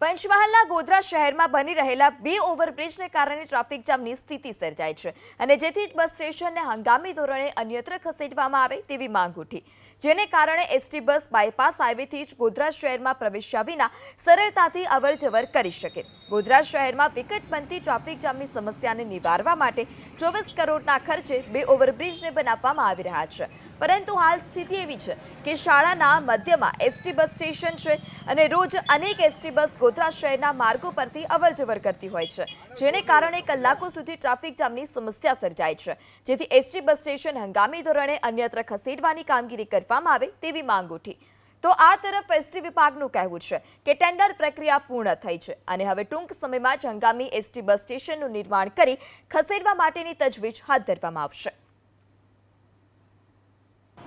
પંચમહાલના ગોધરા શહેરમાં બની રહેલા બે ઓવરબ્રિજને કારણે ટ્રાફિક જામની સ્થિતિ સર્જાઈ છે અને જેથી બસ સ્ટેશનને હંગામી ધોરણે અન્યત્ર ખસેડવામાં આવે તેવી માંગ ઉઠી. જેને કારણે એસટી બસ બાયપાસ હાઈવેથી જ ગોધરા શહેરમાં પ્રવેશ્યા વિના સરળતાથી અવરજવર કરી શકે. ગોધરા શહેરમાં વિકટ બનતી ટ્રાફિક જામની સમસ્યાને નિવારવા માટે ચોવીસ કરોડના ખર્ચે બે ઓવરબ્રિજને બનાવવામાં આવી રહ્યા છે. પરંતુ હાલ સ્થિતિ એવી છે કે શાળાના મધ્યમાં એસટી બસ સ્ટેશન છે અને રોજ અનેક એસટી બસ ગોધરા શહેરના માર્ગો પરથી અવરજવર કરતી હોય છે, જેને કારણે કલાકો સુધી ટ્રાફિક જામની સમસ્યા સર્જાય છે. જેથી એસટી બસ સ્ટેશન હંગામી ધોરણે અન્યત્ર ખસેડવાની કામગીરી કરવામાં આવે તેવી માંગ ઉઠી. તો આ તરફ એસટી વિભાગનું કહેવું છે કે ટેન્ડર પ્રક્રિયા પૂર્ણ થઈ છે અને હવે ટૂંક સમયમાં જ હંગામી એસટી બસ સ્ટેશનનું નિર્માણ કરી ખસેડવા માટેની તજવીજ હાથ ધરવામાં આવશે.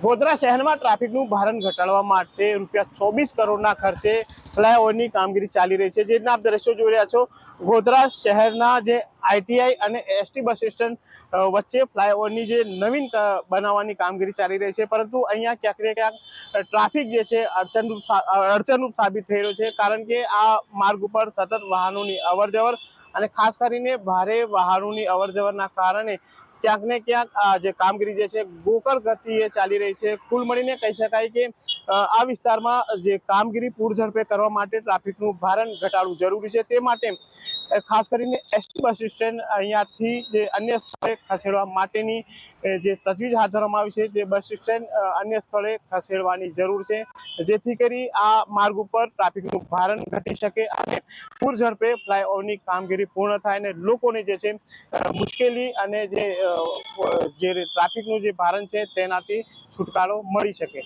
ગોધરા શહેરમાં ટ્રાફિકનું ભારણ ઘટાડવા માટે રૂપિયા ચોવીસ કરોડના ખર્ચે ફ્લાયઓવરની કામગીરી ચાલી રહી છે. જેના આપ દ્રશ્યો જોઈ રહ્યા છો ગોધરા શહેરના જે આઈટીઆઈ અને એસટી બસ સ્ટેશન વચ્ચે ફ્લાયઓવરની જે નવીન બનાવવાની કામગીરી ચાલી રહી છે. પરંતુ અહીંયા ક્યાંક ને ક્યાંક ટ્રાફિક જે છે અડચણરૂપ અડચણરૂપ સાબિત થઈ રહ્યો છે. કારણ કે આ માર્ગ ઉપર સતત વાહનોની અવરજવર અને ખાસ કરીને ભારે વાહનોની અવરજવરના કારણે ક્યાંક ને ક્યાંક જે કામગીરી જે છે, ગોકળ ગતિએ ચાલી રહી છે. કુલ મળીને કહી શકાય કે આ વિસ્તારમાં જે કામગીરી પૂર ઝડપે કરવા માટે ટ્રાફિકનું ભારણ ઘટાડવું જરૂરી છે. તે માટે ખાસ કરીને એસટી બસ સ્ટેન્ડ અહીંયાથી જે અન્ય સ્થળે ખસેડવા માટેની જે તજવીજ હાથ ધરવામાં આવી છે, જે બસ સ્ટેન્ડ અન્ય સ્થળે ખસેડવાની જરૂર છે. જેથી કરી આ માર્ગ ઉપર ટ્રાફિકનું ભારણ ઘટી શકે અને પૂર ઝડપે ફ્લાયઓવરની કામગીરી પૂર્ણ થાય અને લોકોને જે છે મુશ્કેલી અને જે જે ટ્રાફિકનું જે ભારણ છે તેનાથી છુટકારો મળી શકે.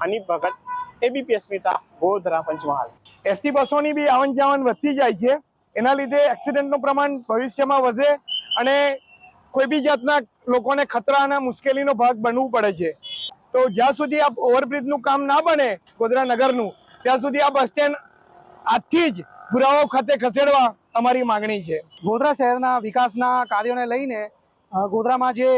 હની ભગત એબીપી અસ્મિતા ગોધરા પંચમહાલ. એસટી બસોની બી આવન જાવન વધતી જાય છે. એના લીધે એક્સિડન્ટનું પ્રમાણ ભવિષ્યમાં વધે અને કોઈ બી જાતના લોકોને ખતરા અને મુશ્કેલીનો ભાગ બનવું પડે છે. તો જ્યાં સુધી આ ઓવરબ્રિજનું કામ ના બને ગોધરા નગરનું, ત્યાં સુધી આ બસ સ્ટેન્ડ આજથી જ પુરાવો ખાતે ખસેડવા અમારી માંગણી છે. ગોધરા શહેરના વિકાસના કાર્યોને લઈને ગોધરામાં જે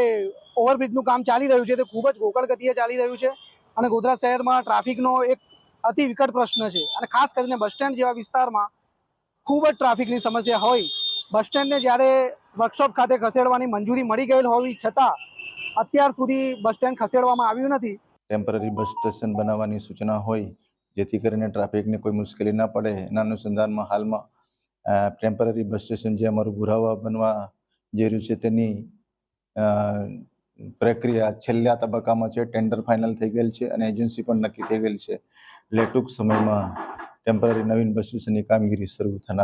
ઓવરબ્રિજનું કામ ચાલી રહ્યું છે, તે ખૂબ જ ગોકળ ગતિએ ચાલી રહ્યું છે. અને ગોધરા શહેરમાં ટ્રાફિકનો એક અતિ વિકટ પ્રશ્ન છે. અને ખાસ કરીને બસ સ્ટેન્ડ જેવા વિસ્તારમાં ખૂબ જ ટ્રાફિકની સમસ્યા હોય. બસ સ્ટેન્ડને જ્યારે વર્કશોપ ખાતે ખસેડવાની મંજૂરી મળી ગયેલ હોવી છતાં અત્યાર સુધી બસ સ્ટેન્ડ ખસેડવામાં આવ્યું નથી. ટેમ્પરરી બસ સ્ટેશન બનાવવાની સૂચના હોય, જેથી કરીને ટ્રાફિકને કોઈ મુશ્કેલી ના પડે. એના અનુસંધાનમાં હાલમાં ટેમ્પરરી બસ સ્ટેશન જે અમારું ભુરાવા બનવા જઈ રહ્યું છે તેની પ્રક્રિયા છેલ્લા તબક્કામાં છે ટેન્ડર ફાઇનલ થઈ ગયેલ છે અને એજન્સી પણ નક્કી થઈ ગયેલ છે. એટલે ટૂંક સમયમાં ટેમ્પરરી નવીન બસ સ્ટેશનની કામગીરી શરૂ થનાર